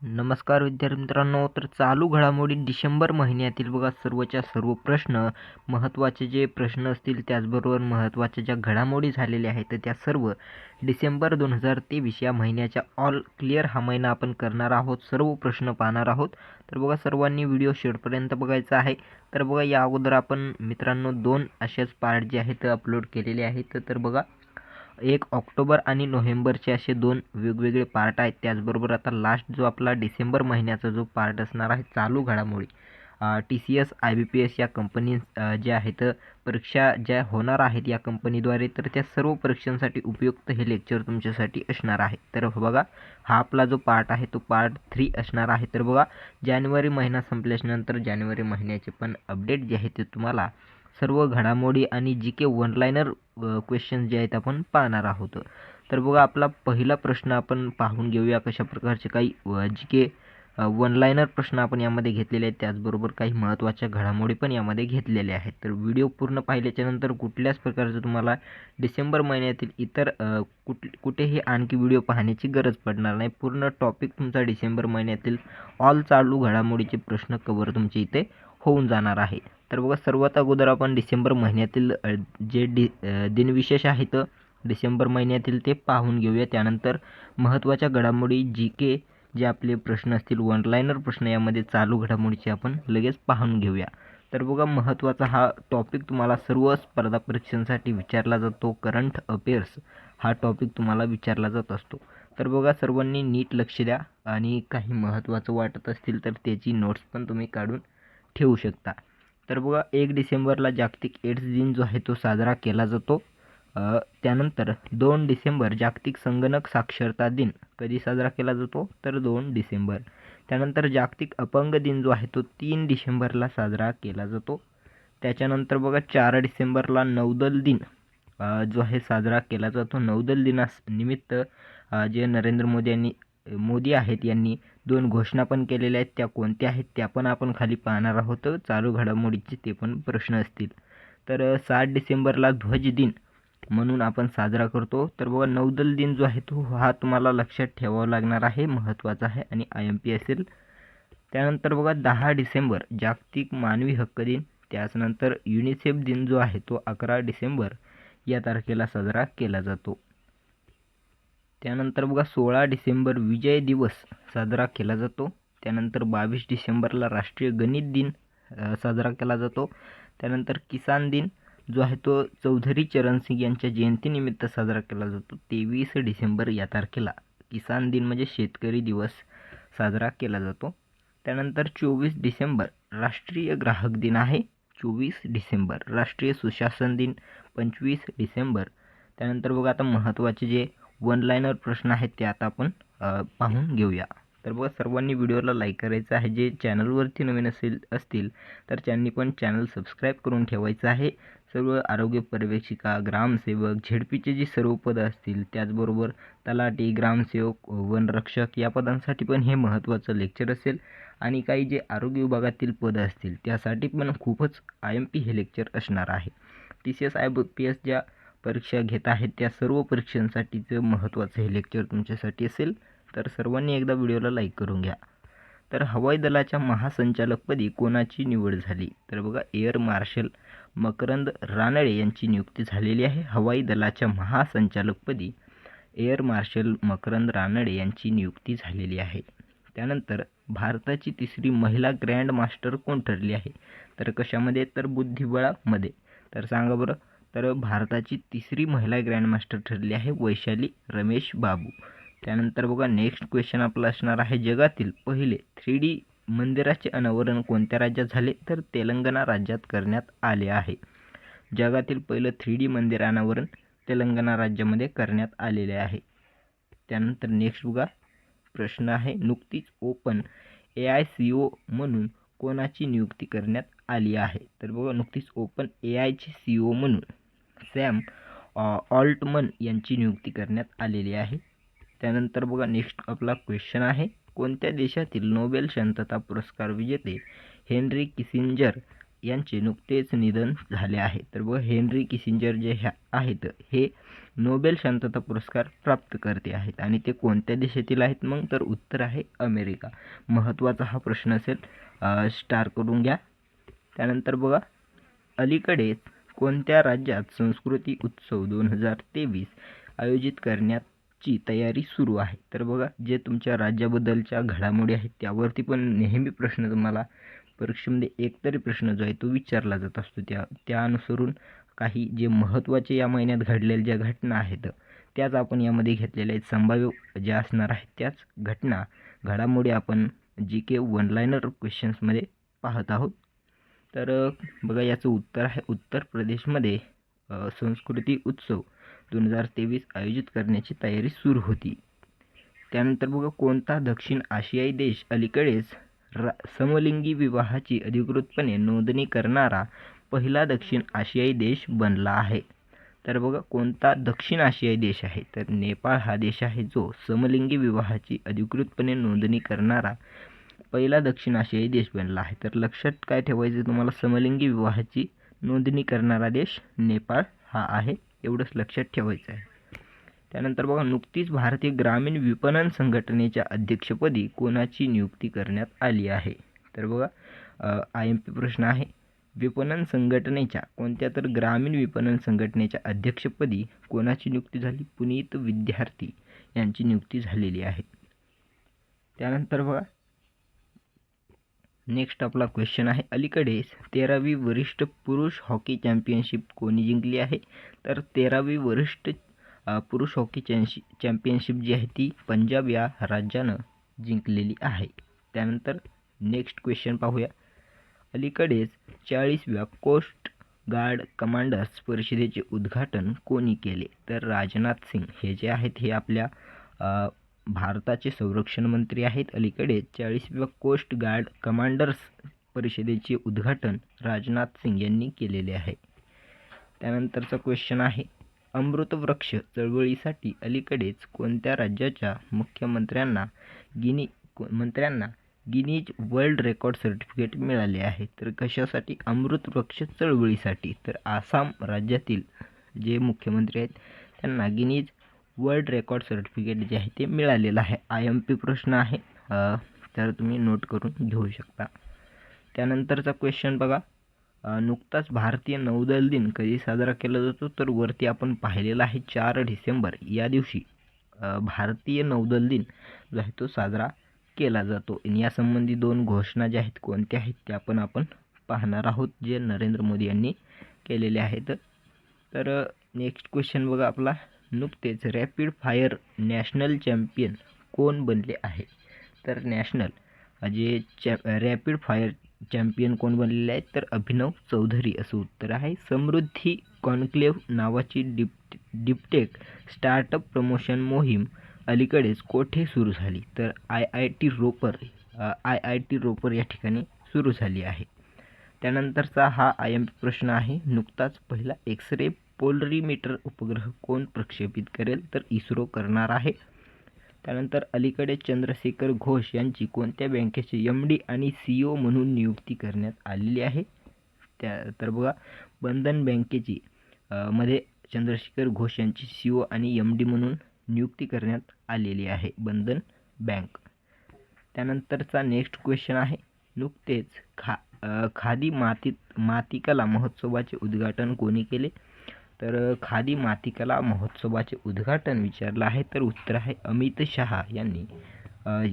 नमस्कार विद्यार्थी मित्रांनो तर चालू घडामोडी डिसेंबर महिन्यातील बघा सर्वच्या सर्व प्रश्न महत्त्वाचे जे प्रश्न असतील त्याचबरोबर महत्त्वाच्या ज्या घडामोडी झालेल्या आहेत तर त्या सर्व डिसेंबर दोन हजार तेवीस या महिन्याच्या ऑल क्लिअर हा महिना आपण करणार आहोत सर्व प्रश्न पाहणार आहोत. तर बघा सर्वांनी व्हिडिओ शेवटपर्यंत बघायचा आहे. तर बघा या अगोदर आपण मित्रांनो दोन असेच पार्ट जे आहेत अपलोड केलेले आहेत. तर बघा एक ऑक्टोबर आणि नोव्हेंबरचे असे दोन वेगवेगळे पार्ट आहेत. त्याचबरोबर आता लास्ट जो आपला डिसेंबर महिन्याचा जो पार्ट असणार आहे चालू घडामोडी. T C S I B P S या कंपनी ज्या आहेत परीक्षा ज्या होणार आहेत या कंपनीद्वारे तर त्या सर्व परीक्षांसाठी उपयुक्त हे लेक्चर तुमच्यासाठी असणार आहे. तर बघा हा आपला जो पार्ट आहे तो पार्ट थ्री असणार आहे. तर बघा जानेवारी महिना संपल्याच्यानंतर जानेवारी महिन्याचे पण अपडेट जे आहे ते तुम्हाला सर्व घडामोडी आणि जी के वनलायनर क्वेश्चन जे आहेत आपण पाहणार आहोत. तर बघा आपला पहिला प्रश्न आपण पाहून घेऊया कशा प्रकारचे काही जी के वन लायनर प्रश्न आपण यामध्ये घेतलेले आहेत. त्याचबरोबर काही महत्त्वाच्या घडामोडी पण यामध्ये घेतलेल्या आहेत. तर व्हिडिओ पूर्ण पाहिल्याच्यानंतर कुठल्याच प्रकारचं तुम्हाला डिसेंबर महिन्यातील इतर कुठ कुठेही आणखी व्हिडिओ पाहण्याची गरज पडणार नाही. पूर्ण टॉपिक तुमचा डिसेंबर महिन्यातील ऑल चालू घडामोडीचे प्रश्न कवर तुमचे इथे होऊन जाणार आहे. तर बघा सर्वात अगोदर आपण डिसेंबर महिन्यातील जे डि दिनविशेष आहेत डिसेंबर महिन्यातील ते पाहून घेऊया. त्यानंतर महत्त्वाच्या घडामोडी जी के जे आपले प्रश्न असतील वनलाईनर प्रश्न यामध्ये चालू घडामोडीचे आपण लगेच पाहून घेऊया. तर बघा महत्त्वाचा हा टॉपिक तुम्हाला सर्व स्पर्धा परीक्षांसाठी विचारला जातो. करंट अफेअर्स हा टॉपिक तुम्हाला विचारला जात असतो. तर बघा सर्वांनी नीट लक्ष द्या आणि काही महत्त्वाचं वाटत असतील तर त्याची नोट्स पण तुम्ही काढून ठेवू शकता. तर बघा एक डिसेंबरला जागतिक एड्स दिन जो आहे तो साजरा केला जातो. त्यानंतर दोन डिसेंबर जागतिक संगणक साक्षरता दिन कधी साजरा केला जातो? तर दोन डिसेंबर. त्यानंतर जागतिक अपंग दिन जो आहे तो तीन डिसेंबरला साजरा केला जातो. त्याच्यानंतर बघा चार डिसेंबरला नौदल दिन जो आहे साजरा केला जातो. नौदल दिनास निमित्त जे नरेंद्र मोदी यांनी मोदी आहेत यांनी दोन घोषणा पण केलेल्या आहेत. त्या कोणत्या आहेत त्या पण आपण खाली पाहणार आहोत. चालू घडामोडीचे ते पण प्रश्न असतील. तर सात डिसेंबरला ध्वज दिन म्हणून आपण साजरा करतो. तर बघा नौदल दिन जो आहे तो हा तुम्हाला लक्षात ठेवावा लागणार आहे. महत्त्वाचा आहे आणि आय एम पी असेल. त्यानंतर बघा दहा डिसेंबर जागतिक मानवी हक्क दिन. त्याचनंतर युनिसेफ दिन जो आहे तो अकरा डिसेंबर या तारखेला साजरा केला जातो. त्यानंतर बघा सोळा डिसेंबर विजय दिवस साजरा केला जातो. त्यानंतर बावीस डिसेंबरला राष्ट्रीय गणित दिन साजरा केला जातो. त्यानंतर किसान दिन जो आहे तो चौधरी चरणसिंग यांच्या जयंतीनिमित्त साजरा केला जातो. तेवीस डिसेंबर या तारखेला किसान दिन म्हणजे शेतकरी दिवस साजरा केला जातो. त्यानंतर चोवीस डिसेंबर राष्ट्रीय ग्राहक दिन आहे. चोवीस डिसेंबर राष्ट्रीय सुशासन दिन पंचवीस डिसेंबर. त्यानंतर बघा आता महत्त्वाचे जे वन लाईनर प्रश्न आहेत ते आता आपण पाहून घेऊया. तर बघा सर्वांनी व्हिडिओला लाईक करायचं आहे. जे चॅनलवरती नवीन असेल असतील तर त्यांनी पण चॅनल सबस्क्राईब करून ठेवायचं आहे. सर्व आरोग्य पर्यवेक्षिका ग्रामसेवक झेडपीचे जी सर्व पदं असतील त्याचबरोबर तलाठी ग्रामसेवक वनरक्षक या पदांसाठी पण हे महत्त्वाचं लेक्चर असेल. आणि काही जे आरोग्य विभागातील पदं असतील त्यासाठी पण खूपच आय एम पी हे लेक्चर असणार आहे. T C S I P S ज्या परीक्षा घेत आहेत त्या सर्व परीक्षांसाठीचं महत्त्वाचं हे लेक्चर तुमच्यासाठी असेल तर सर्वांनी एकदा व्हिडिओला लाईक करून घ्या. तर हवाई दलाच्या महासंचालकपदी कोणाची निवड झाली? तर बघा एअर मार्शल मकरंद रानडे यांची नियुक्ती झालेली आहे. हवाई दलाच्या महासंचालकपदी एअर मार्शल मकरंद रानडे यांची नियुक्ती झालेली आहे. त्यानंतर भारताची तिसरी महिला ग्रँड मास्टर कोण ठरली आहे? तर कशामध्ये? तर बुद्धिबळामध्ये. तर सांगा बरं तर भारताची तिसरी महिला ग्रँडमास्टर ठरली आहे वैशाली रमेश बाबू. त्यानंतर बघा नेक्स्ट क्वेश्चन आपला असणार आहे जगातील पहिले थ्री डी मंदिराचे अनावरण कोणत्या राज्यात झाले? तर तेलंगणा राज्यात करण्यात आले आहे. जगातील पहिलं थ्री डी मंदिर अनावरण तेलंगणा राज्यामध्ये करण्यात आलेले आहे. त्यानंतर नेक्स्ट बघा प्रश्न आहे नुकतीच open A I C O म्हणून कोणाची नियुक्ती करण्यात आली आहे? तर बघा नुकतीच ओपन ए आयचे सी ओ म्हणून सॅम ऑल्टमन यांची नियुक्ती करण्यात आलेली आहे. त्यानंतर बघा नेक्स्ट आपला क्वेश्चन आहे कोणत्या देशातील नोबेल शांतता पुरस्कार विजेते हेनरी किसिंजर यांचे नुकतेच निधन झाले आहे? तर बघा हेनरी किसिंजर जे ह्या आहेत हे नोबेल शांतता पुरस्कार प्राप्त करते आहेत. आणि ते कोणत्या देशातील आहेत? मग तर उत्तर आहे अमेरिका. महत्त्वाचा हा प्रश्न असेल स्टार करून घ्या. त्यानंतर बघा अलीकडेच कोणत्या राज्यात संस्कृती उत्सव दोन हजार तेवीस आयोजित करण्याची तयारी सुरू आहे? तर बघा जे तुमच्या राज्याबद्दलच्या घडामोडी आहेत त्यावरती पण नेहमी प्रश्न तुम्हाला परीक्षेमध्ये एकतरी प्रश्न जो आहे तो विचारला जात असतो. त्या त्या अनुसरून काही जे महत्त्वाचे या महिन्यात घडलेल्या ज्या घटना आहेत त्याच आपण यामध्ये घेतलेल्या आहेत. संभाव्य ज्या असणार आहेत त्याच घटना घडामोडी आपण जी के वनलायनर क्वेश्चन्समध्ये पाहत आहोत. तर बघा याचं उत्तर आहे उत्तर प्रदेशमध्ये संस्कृती उत्सव दोन हजार तेवीस आयोजित करण्याची तयारी सुरू होती. त्यानंतर बघा कोणता दक्षिण आशियाई देश अलीकडेच रा समलिंगी विवाहाची अधिकृतपणे नोंदणी करणारा पहिला दक्षिण आशियाई देश बनला आहे. तर बघा कोणता दक्षिण आशियाई देश आहे? तर नेपाळ हा देश आहे जो समलिंगी विवाहाची अधिकृतपणे नोंदणी करणारा पहिला दक्षिण आशियाई देश बनला आहे. तर लक्षात काय ठेवायचं तुम्हाला? समलिंगी विवाहाची नोंदणी करणारा देश नेपाळ हा आहे एवढंच लक्षात ठेवायचं आहे त्यानंतर बघा नुकतीच भारतीय ग्रामीण विपणन संघटनेच्या अध्यक्षपदी कोणाची नियुक्ती करण्यात आली आहे? तर बघा आय एम पी प्रश्न आहे. विपणन संघटनेच्या कोणत्या तर ग्रामीण विपणन संघटनेच्या अध्यक्षपदी कोणाची नियुक्ती झाली? पुनीत विद्यार्थी यांची नियुक्ती झालेली आहे. त्यानंतर बघा नेक्स्ट आपला क्वेश्चन आहे. अलीकडेच तेरावी वरिष्ठ पुरुष हॉकी चॅम्पियनशिप कोणी जिंकली आहे? तर तेरावी वरिष्ठ पुरुष हॉकी चॅन्शि चॅम्पियनशिप जी आहे ती पंजाब या राज्यानं जिंकलेली आहे. त्यानंतर नेक्स्ट क्वेश्चन पाहूया. अलीकडेच चाळीसव्या कोस्ट गार्ड कमांडर्स परिषदेचे उद्घाटन कोणी केले? तर राजनाथ सिंग हे जे आहेत हे आपल्या भारताचे संरक्षण मंत्री आहेत. अलीकडे चाळीसव्या कोस्ट गार्ड कमांडर्स परिषदेचे उद्घाटन राजनाथ सिंग यांनी केलेले आहे. त्यानंतरचा क्वेश्चन आहे अमृतवृक्ष चळवळीसाठी अलीकडेच कोणत्या राज्याच्या मुख्यमंत्र्यांना गिनी मंत्र्यांना गिनीज वर्ल्ड रेकॉर्ड सर्टिफिकेट मिळाले आहे? तर कशासाठी अमृतवृक्ष चळवळीसाठी? तर आसाम राज्यातील जे मुख्यमंत्री आहेत त्यांना गिनीज वर्ल्ड रेकॉर्ड सर्टिफिकेट जे आहे ते मिळालेलं आहे. आय एम पी प्रश्न आहे. तर तुम्ही नोट करून घेऊ शकता. त्यानंतरचा क्वेश्चन बघा. नुकताच भारतीय नौदल दिन कधी साजरा केला जातो? तर वरती आपण पाहिलेला आहे चार डिसेंबर. या दिवशी भारतीय नौदल दिन जो आहे तो साजरा केला जातो. आणि यासंबंधी दोन घोषणा ज्या आहेत कोणत्या आहेत त्या पण आपण पाहणार आहोत जे नरेंद्र मोदी यांनी केलेले आहेत. तर नेक्स्ट क्वेश्चन बघा आपला. नुकतेच रॅपिड फायर नॅशनल चॅम्पियन कोण बनले आहे? तर नॅशनल जे चॅ रॅपिड फायर चॅम्पियन कोण बनलेले आहेत तर अभिनव चौधरी असं उत्तर आहे. समृद्धी कॉन्क्लेव्ह नावाची deep deep tech startup promotion मोहीम अलीकडेच कोठे सुरू झाली? तर I I T Ropar I I T Ropar या ठिकाणी सुरू झाली आहे. त्यानंतरचा हा आय एम प्रश्न आहे. नुकताच पहिला एक्स रे पोलरीमीटर उपग्रह कोण प्रक्षेपित करेल तर इस्रो करणार आहे. त्यानंतर अलीकडे चंद्रशेखर घोष यांची कोणत्या बँकेचे एम डी आणि सी ओ म्हणून नियुक्ती करण्यात आलेली आहे? त्या तर बघा बंधन बँकेची मध्ये चंद्रशेखर घोष यांची सी ओ आणि एम डी म्हणून नियुक्ती करण्यात आलेली आहे बंधन बँक. त्यानंतरचा नेक्स्ट क्वेश्चन आहे. नुकतेच खा खादी मातीत मातीकला महोत्सवाचे उद्घाटन कोणी केले? तर खादी मातीकला महोत्सवाचे उद्घाटन विचारलं आहे. तर उत्तर आहे अमित शहा यांनी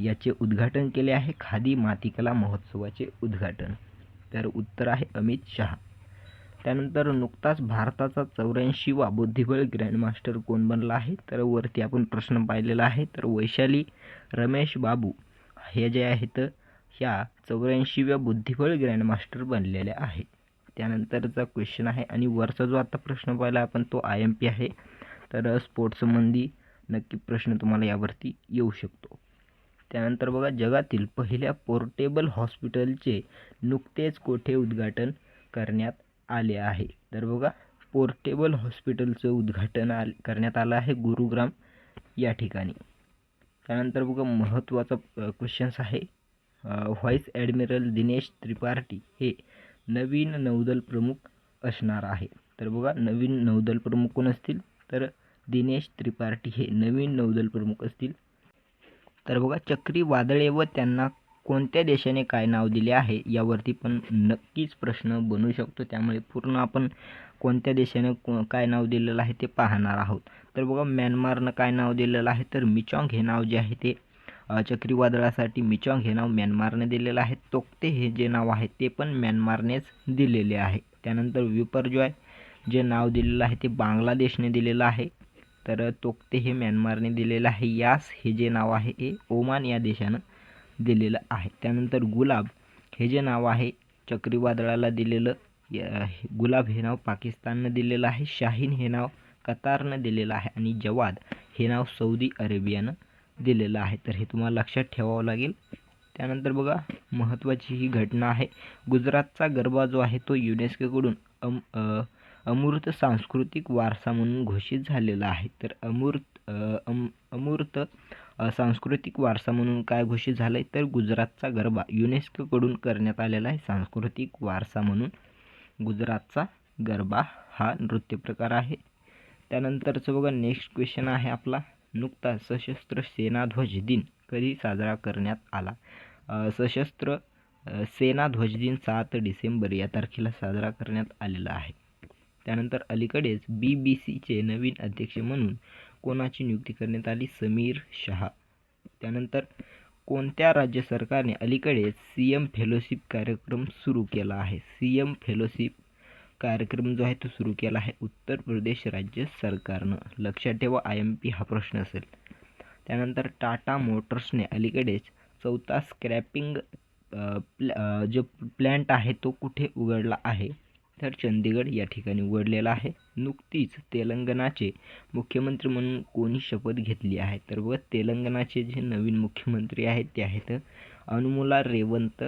याचे उद्घाटन केले आहे. खादी मातीकला महोत्सवाचे उद्घाटन. तर उत्तर आहे अमित शहा. त्यानंतर नुकताच भारताचा चौऱ्याऐंशीवा बुद्धिबळ ग्रँडमास्टर कोण बनला आहे? तर वरती आपण प्रश्न पाहिलेला आहे. तर वैशाली रमेश बाबू हे जे आहेत ह्या चौऱ्याऐंशीव्या बुद्धिबळ ग्रँडमास्टर बनलेल्या आहेत. त्यानंतरचा क्वेश्चन आहे आणि वरचा जो आता प्रश्न पाहिला आपण तो आय एम पी आहे. तर स्पोर्ट्ससंबंधी नक्की प्रश्न तुम्हाला यावरती येऊ शकतो. त्यानंतर बघा जगातील पहिल्या पोर्टेबल हॉस्पिटलचे नुकतेच कोठे उद्घाटन करण्यात आले आहे? तर बघा पोर्टेबल हॉस्पिटलचं उद्घाटन आल करण्यात आलं आहे गुरुग्राम या ठिकाणी. त्यानंतर बघा महत्त्वाचा क्वेश्चन्स आहे. व्हाईस ॲडमिरल दिनेश त्रिपाठी हे नवीन नौदल प्रमुख असणार आहे. तर बघा नवीन नौदल प्रमुख कोण असतील? तर दिनेश त्रिपाठी हे नवीन नौदल प्रमुख असतील. तर बघा चक्रीवादळे व त्यांना कोणत्या देशाने काय नाव दिले आहे? यावरती पण नक्कीच प्रश्न बनू शकतो. त्यामुळे पूर्ण आपण कोणत्या देशाने को काय नाव दिलेलं आहे ते पाहणार आहोत. तर बघा म्यानमारनं काय नाव दिलेलं आहे? तर मिचॉंग हे नाव जे आहे ते चक्रीवादळासाठी मिचॉंग हे नाव म्यानमारने दिलेलं आहे. तोक्ते हे जे नाव आहे ते पण म्यानमारनेच दिलेले आहे. त्यानंतर विपर्जॉय जे नाव दिलेलं आहे ते बांगलादेशने दिलेलं आहे. तर तोक्ते हे म्यानमारने दिलेलं आहे. यास हे जे नाव आहे हे ओमान या देशानं दिलेलं आहे. त्यानंतर गुलाब हे जे नाव आहे चक्रीवादळाला दिलेलं गुलाब हे नाव पाकिस्ताननं दिलेलं आहे. शाहीन हे नाव कतारनं दिलेलं आहे. आणि जवाद हे नाव सौदी अरेबियानं दिलेलं आहे. तर हे तुम्हाला लक्षात ठेवावं लागेल. त्यानंतर बघा महत्त्वाची ही घटना आहे. गुजरातचा गरबा जो आहे तो युनेस्कोकडून अम अमूर्त सांस्कृतिक वारसा म्हणून घोषित झालेला आहे. तर अमूर्त अम अमूर्त सांस्कृतिक वारसा म्हणून काय घोषित झालं आहे तर गुजरातचा गरबा युनेस्कोकडून करण्यात आलेला आहे. सांस्कृतिक वारसा म्हणून गुजरातचा गरबा हा नृत्यप्रकार आहे. त्यानंतरचं बघा नेक्स्ट क्वेश्चन आहे आपला. नुकताच सशस्त्र सेना ध्वज दिन कधी साजरा करण्यात आला? सशस्त्र सेना ध्वज दिन सात डिसेंबर या तारखेला साजरा करण्यात आलेला आहे. त्यानंतर अलीकडेच बी बी सीचे नवीन अध्यक्ष म्हणून कोणाची नियुक्ती करण्यात आली? समीर शहा. त्यानंतर कोणत्या राज्य सरकारने अलीकडेच सी एम फेलोशिप कार्यक्रम सुरू केला आहे? सी एम फेलोशिप कार्यक्रम जो आहे तो सुरू केला आहे उत्तर प्रदेश राज्य सरकारनं. लक्षात ठेवा आय एम पी हा प्रश्न असेल. त्यानंतर टाटा मोटर्सने अलीकडेच चौथा स्क्रॅपिंग प्ल जो प्लॅन्ट आहे तो कुठे उघडला आहे? तर चंदीगड या ठिकाणी उघडलेला आहे. नुकतीच तेलंगणाचे मुख्यमंत्री म्हणून कोणी शपथ घेतली आहे? तर बघा तेलंगणाचे जे नवीन मुख्यमंत्री आहेत ते आहेत अनुमुला रेवंत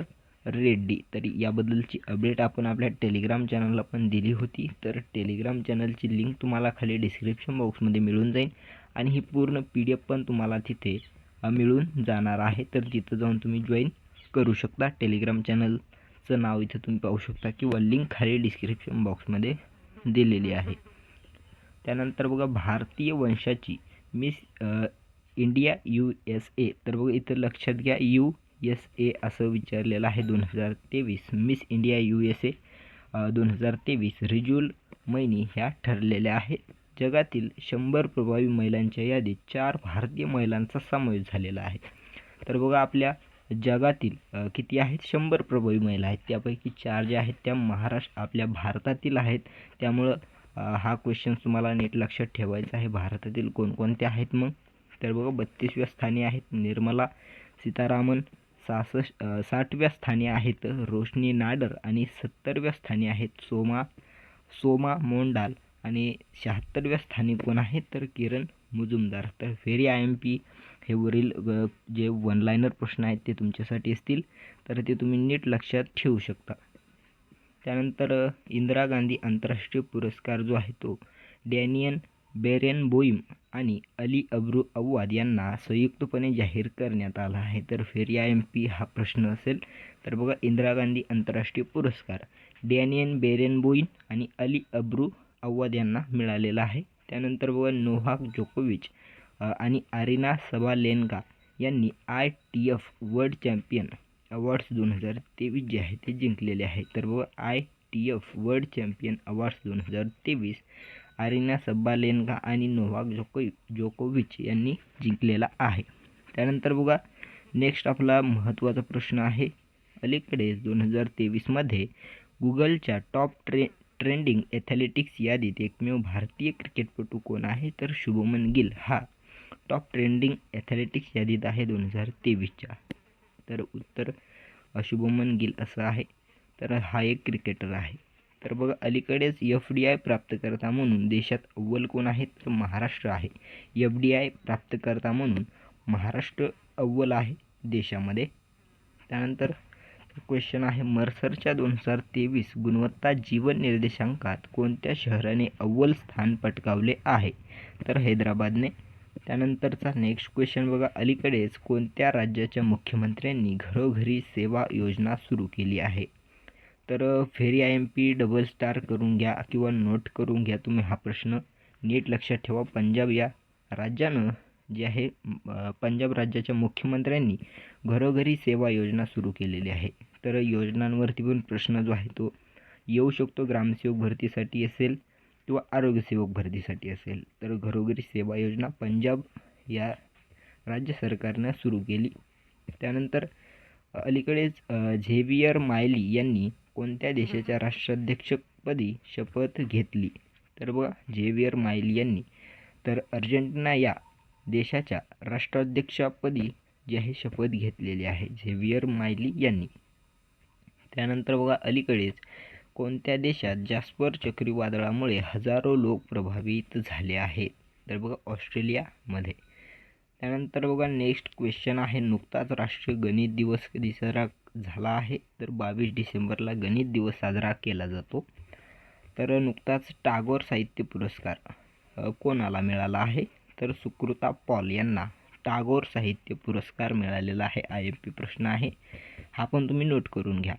रेड्डी. तर याबद्दलची अपडेट आपण आपल्या टेलिग्राम चॅनलला पण दिली होती. तर टेलिग्राम चॅनलची लिंक तुम्हाला खाली डिस्क्रिप्शन बॉक्समध्ये मिळून जाईल आणि ही पूर्ण पी डी एफ पण तुम्हाला तिथे मिळून जाणार आहे. तर तिथं जाऊन तुम्ही जॉईन करू शकता. टेलिग्राम चॅनलचं नाव इथं तुम्ही पाहू शकता किंवा लिंक खाली डिस्क्रिप्शन बॉक्समध्ये दिलेली आहे. त्यानंतर बघा भारतीय वंशाची Miss India U S A. तर बघा इथं लक्षात घ्या यू एस ए असं विचारलेलं आहे दोन हजार तेवीस. Miss India U S A दोन हजार तेवीस रिज्युल मैनी ह्या ठरलेल्या आहेत. जगातील शंभर प्रभावी महिलांच्या यादीत चार भारतीय महिलांचा समावेश झालेला आहे. तर बघा आपल्या जगातील किती आहेत? शंभर प्रभावी महिला आहेत. त्यापैकी चार ज्या आहेत त्या महाराष्ट्र आपल्या भारतातील आहेत. त्यामुळं हा क्वेश्चन तुम्हाला नीट लक्षात ठेवायचा आहे. भारतातील कोणकोणत्या आहेत मग? तर बघा बत्तीसव्या स्थानी आहेत निर्मला सीतारामन सासष्ट साठव्या स्थानी आहेत रोशनी नाडर आणि सत्तरव्या स्थानी आहेत सोमा सोमा मोंडाल आणि शहात्तरव्या स्थानी कोण आहेत तर किरण मुजुमदार. तर व्हेरी आय एम पी हे वरील जे वन लायनर प्रश्न आहेत ते तुमच्यासाठी असतील तर ते तुम्ही नीट लक्षात ठेवू शकता. त्यानंतर इंदिरा गांधी आंतरराष्ट्रीय पुरस्कार जो आहे तो डॅनियन बेरेन बोईम आणि अली अब्रू अव्वाद यांना संयुक्तपणे जाहीर करण्यात आला आहे. तर फेरी आय एम पी हा प्रश्न असेल तर बघा इंदिरा गांधी आंतरराष्ट्रीय पुरस्कार डॅनियन बेरेन बोईन आणि अली अब्रू अव्वाद यांना मिळालेला आहे. त्यानंतर बघा नोव्हाक जोकोविच आणि आरिना सबालेन्का यांनी I T F world champion awards दोन हजार तेवीस जे आहे ते जिंकलेले आहे. तर बघा I T F world champion awards दोन हजार तेवीस आरिना सब्बालेन्का आणि नोव्हाक जोको जोकोविच यांनी जिंकलेला आहे. त्यानंतर बघा नेक्स्ट आपला महत्त्वाचा प्रश्न आहे. अलीकडेच दोन हजार तेवीसमध्ये गुगलच्या टॉप ट्रे ट्रेंडिंग ॲथलेटिक्स यादीत एकमेव भारतीय क्रिकेटपटू कोण आहे? तर शुभमन गिल. हा टॉप ट्रेंडिंग ॲथलेटिक्स यादीत आहे दोन हजार तेवीसच्या. तर उत्तर शुभमन गिल असं आहे. तर हा एक क्रिकेटर आहे. तर बघा अलीकडेच एफ डी आय प्राप्तकर्ता म्हणून देशात अव्वल कोण आहे तर महाराष्ट्र आहे. एफ डी आय प्राप्तकर्ता म्हणून महाराष्ट्र अव्वल आहे देशामध्ये. त्यानंतर क्वेश्चन आहे मर्सरच्या दोन हजार तेवीस गुणवत्ता जीवन निर्देशांकात कोणत्या शहराने अव्वल स्थान पटकावले आहे? तर हैदराबादने. त्यानंतरचा नेक्स्ट क्वेश्चन बघा अलीकडेच कोणत्या राज्याच्या मुख्यमंत्र्यांनी घरोघरी सेवा योजना सुरू केली आहे? तर फेरी I M P double star करून घ्या किंवा नोट करून घ्या तुम्ही हा प्रश्न. नीट लक्षात ठेवा. पंजाब या राज्यानं जे आहे पंजाब राज्याच्या मुख्यमंत्र्यांनी घरोघरी सेवा योजना सुरू केलेली आहे. तर योजनांवरती पण प्रश्न जो आहे तो येऊ शकतो. ग्रामसेवक भरतीसाठी असेल किंवा आरोग्यसेवक भरतीसाठी असेल. तर घरोघरी सेवा योजना पंजाब या राज्य सरकारनं सुरू केली. त्यानंतर अलीकडेच झेवियर मायली यांनी कोणत्या देशाच्या राष्ट्राध्यक्षपदी शपथ घेतली? तर बघा झेवियर मायली यांनी. तर अर्जेंटिना या देशाच्या राष्ट्राध्यक्षपदी जे आहे शपथ घेतलेली आहे झेवियर मायली यांनी. त्यानंतर बघा अलीकडेच कोणत्या देशात जास्पर चक्रीवादळामुळे हजारो लोक प्रभावित झाले आहेत? तर बघा ऑस्ट्रेलियामध्ये. त्यानंतर बघा नेक्स्ट क्वेश्चन आहे नुकताच राष्ट्रीय गणित दिवस कधी साजरा झाला आहे तर बावीस डिसेंबरला गणित दिवस साजरा केला जातो. तर नुकताच टागोर साहित्य पुरस्कार कोणाला मिळाला आहे? तर सुकृता पॉल यांना टागोर साहित्य पुरस्कार मिळालेला आहे. आय एम पी प्रश्न आहे. हा पण तुम्ही नोट करून घ्या.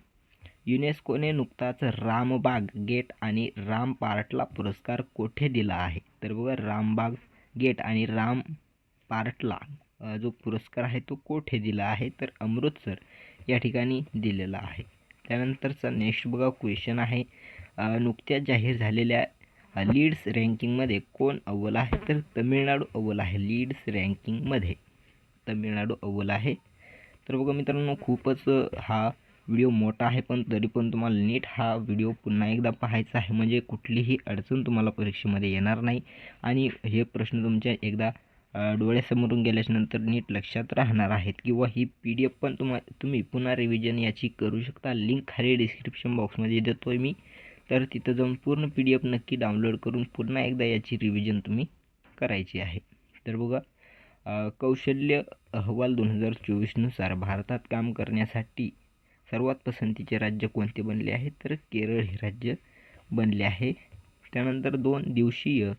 युनेस्कोने नुकताच रामबाग गेट आणि राम पार्टला पुरस्कार कोठे दिला आहे? तर बघा रामबाग गेट आणि राम पार्टला जो पुरस्कार आहे तो कोठे दिला आहे? तर अमृतसर या ठिकाणी दिलेला आहे. त्यानंतरचा नेक्स्ट बघा क्वेश्चन आहे. नुकत्याच जाहीर झालेल्या लीड्स रँकिंगमध्ये कोण अव्वल आहे? तर तमिळनाडू अव्वल आहे लीड्स रँकिंगमध्ये तमिळनाडू अव्वल आहे. तर बघा मित्रांनो खूपच हा व्हिडिओ मोठा आहे पण तरी पण तुम्हाला नीट हा व्हिडिओ पुन्हा एकदा पाहायचा आहे. म्हणजे कुठलीही अडचण तुम्हाला परीक्षेमध्ये येणार नाही. आणि हे प्रश्न तुमच्या एकदा डोळ्यासमोरून गेल्याच्यानंतर नीट लक्षात राहणार आहेत. किंवा ही पी डी एफ पण तुम्हा तुम्ही पुन्हा रिव्हिजन याची करू शकता. लिंक खाली डिस्क्रिप्शन बॉक्समध्ये देतो आहे मी. तर तिथं जाऊन पूर्ण पी डी एफ नक्की डाउनलोड करून पुन्हा एकदा याची रिव्हिजन तुम्ही करायची आहे. तर बघा कौशल्य अहवाल दोन हजार चोवीसनुसार भारतात काम करण्यासाठी सर्वात पसंतीचे राज्य कोणते बनले आहे? तर केरळ हे राज्य बनले आहे. त्यानंतर दोन दिवसीय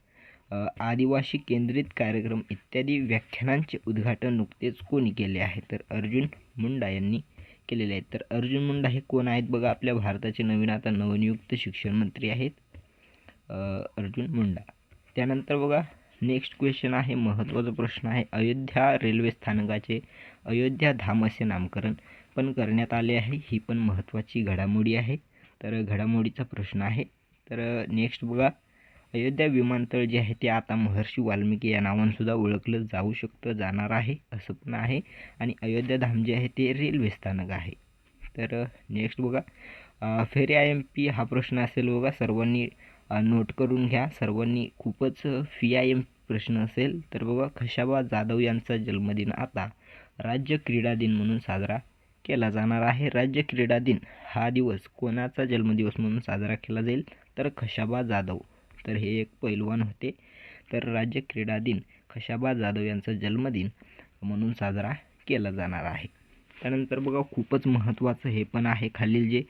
आदिवासी केंद्रित कार्यक्रम इत्यादी व्याख्यानांचे उद्घाटन नुकतेच कोणी केले आहे? तर अर्जुन मुंडा यांनी केलेले आहेत. तर अर्जुन मुंडा हे कोण आहेत? बघा आपल्या भारताचे नवीन आता नवनियुक्त शिक्षण मंत्री आहेत अर्जुन मुंडा. त्यानंतर बघा नेक्स्ट क्वेश्चन आहे महत्त्वाचा प्रश्न आहे. अयोध्या रेल्वे स्थानकाचे अयोध्या धाम असे नामकरण पण करण्यात आले आहे. ही पण महत्त्वाची घडामोडी आहे. तर घडामोडीचा प्रश्न आहे. तर नेक्स्ट बघा अयोध्या विमानतळ जे आहे ते आता महर्षी वाल्मिकी या नावानंसुद्धा ओळखलं जाऊ शकतं जाणार आहे असं पण आहे. आणि अयोध्या धाम जे आहे ते रेल्वे स्थानक आहे. तर नेक्स्ट बघा. फेरी आय एम पी हा प्रश्न असेल बघा. सर्वांनी नोट करून घ्या. सर्वांनी खूपच फी आय एम प्रश्न असेल. तर बघा खशाबा जाधव यांचा जन्मदिन आता राज्य क्रीडा दिन म्हणून साजरा केला जाणार आहे. राज्य क्रीडा दिन हा दिवस कोणाचा जन्मदिवस म्हणून साजरा केला जाईल? तर खशाबा जाधव. तर हे एक पैलवान होते. तर राज्य क्रीडा दिन खशाबा जाधव यांचा जन्मदिन म्हणून साजरा केला जाणार आहे. त्यानंतर बघा खूपच महत्त्वाचं हे पण आहे. खालील जे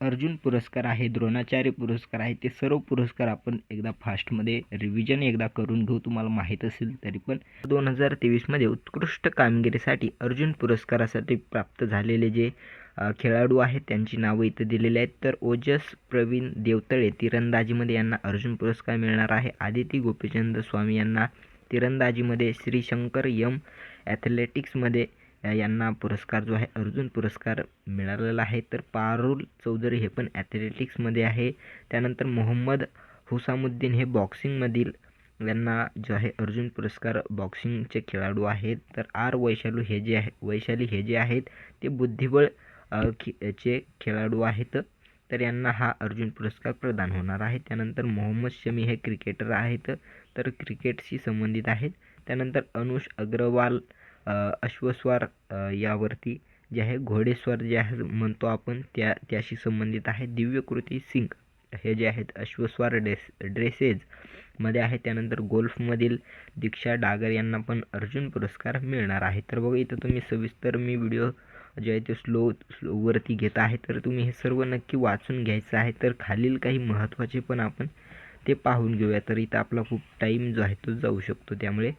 अर्जुन पुरस्कार आहे द्रोणाचार्य पुरस्कार आहे ते सर्व पुरस्कार आपण एकदा फास्टमध्ये रिव्हिजन एकदा करून घेऊ. तुम्हाला माहीत असेल तरी पण दोन हजार तेवीसमध्ये उत्कृष्ट कामगिरीसाठी अर्जुन पुरस्कारासाठी प्राप्त झालेले जे खेळाडू आहेत त्यांची नावं इथं दिलेली आहेत. तर ओजस प्रवीण देवतळे तिरंदाजीमध्ये यांना अर्जुन पुरस्कार मिळणार आहे. आदिती गोपीचंद स्वामी यांना तिरंदाजीमध्ये श्रीशंकर यम ॲथलेटिक्समध्ये यांना पुरस्कार जो आहे अर्जुन पुरस्कार मिळालेला आहे. तर पारुल चौधरी हे पण ॲथलेटिक्समध्ये आहे. त्यानंतर मोहम्मद हुसामुद्दीन हे बॉक्सिंगमधील यांना जो आहे अर्जुन पुरस्कार बॉक्सिंगचे खेळाडू आहेत. तर आर वैशालू हे जे आहे वैशाली हे जे आहेत ते बुद्धिबळ खे चे खेळाडू आहेत तर यांना हा अर्जुन पुरस्कार प्रदान होणार आहे. त्यानंतर मोहम्मद शमी हे क्रिकेटर आहेत तर क्रिकेटशी संबंधित आहेत. त्यानंतर अनुष अग्रवाल अश्वस्वार यावरती जे आहे घोडेस्वार जे आहे म्हणतो आपण त्या त्याशी संबंधित आहे. दिव्यकृती सिंग हे जे आहेत अश्वस्वार ड्रेस ड्रेसेजमध्ये आहे. त्यानंतर गोल्फमधील दीक्षा डागर यांना पण अर्जुन पुरस्कार मिळणार आहे. तर बघा इथं तुम्ही सविस्तर मी व्हिडिओ जे आहे ते स्लो स्लोवरती घेत आहे. तर तुम्ही हे सर्व नक्की वाचून घ्यायचं आहे. तर खालील काही महत्त्वाचे पण आपण ते पाहून घेऊया. तर इथं आपला खूप टाईम जो आहे तो जाऊ शकतो त्यामुळे.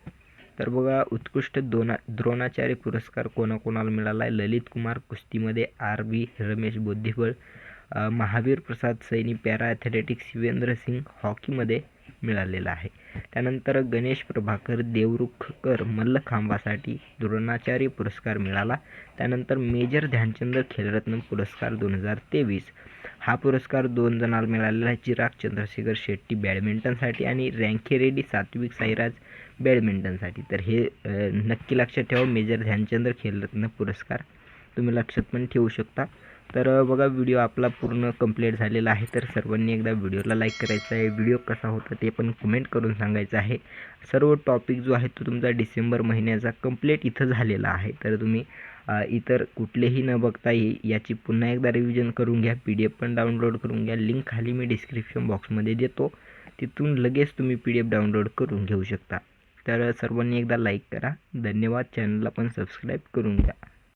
तर बघा उत्कृष्ट दोना द्रोणाचार्य पुरस्कार कोणाकोणाला मिळाला आहे? ललित कुमार कुस्तीमध्ये आर बी रमेश बुद्धिबळ महावीर प्रसाद सैनी पॅरा ॲथलेटिक्स शिवेंद्र सिंग हॉकीमध्ये मिळालेला आहे. त्यानंतर गणेश प्रभाकर देवरुखकर मल्लखांबासाठी द्रोणाचार्य पुरस्कार मिळाला. त्यानंतर मेजर ध्यानचंद खेलरत्न पुरस्कार दोन हजार तेवीस. हा पुरस्कार दोन जणांना मिळालेला आहे. चिराग चंद्रशेखर शेट्टी बॅडमिंटनसाठी आणि रँकेरेड्डी सात्विक साईराज बॅडमिंटनसाठी. तर हे नक्की लक्षात ठेवा. मेजर ध्यानचंद खेलरत्न पुरस्कार तुम्ही लक्षात पण ठेवू शकता. तर बघा व्हिडिओ आपला पूर्ण कंप्लीट झालेला आहे. तर सर्वांनी एकदा व्हिडिओला लाईक करायचा आहे. व्हिडिओ कसा होता ते पण कमेंट करून सांगायचं आहे. सर्व टॉपिक जो आहे तो तुमचा डिसेंबर महिन्याचा कंप्लीट इथं झालेला आहे. तर तुम्ही इतर कुठलेही न बघता ये याची पुन्हा एकदा रिव्हिजन करून घ्या. पी डी एफ पण डाउनलोड करून घ्या. लिंक खाली मी डिस्क्रिप्शन बॉक्समध्ये देतो. तिथून लगेच तुम्ही पी डी एफ डाउनलोड करून घेऊ शकता. तर सर्वांनी एकदा लाईक करा. धन्यवाद. चॅनलला पण सबस्क्राईब करून घ्या.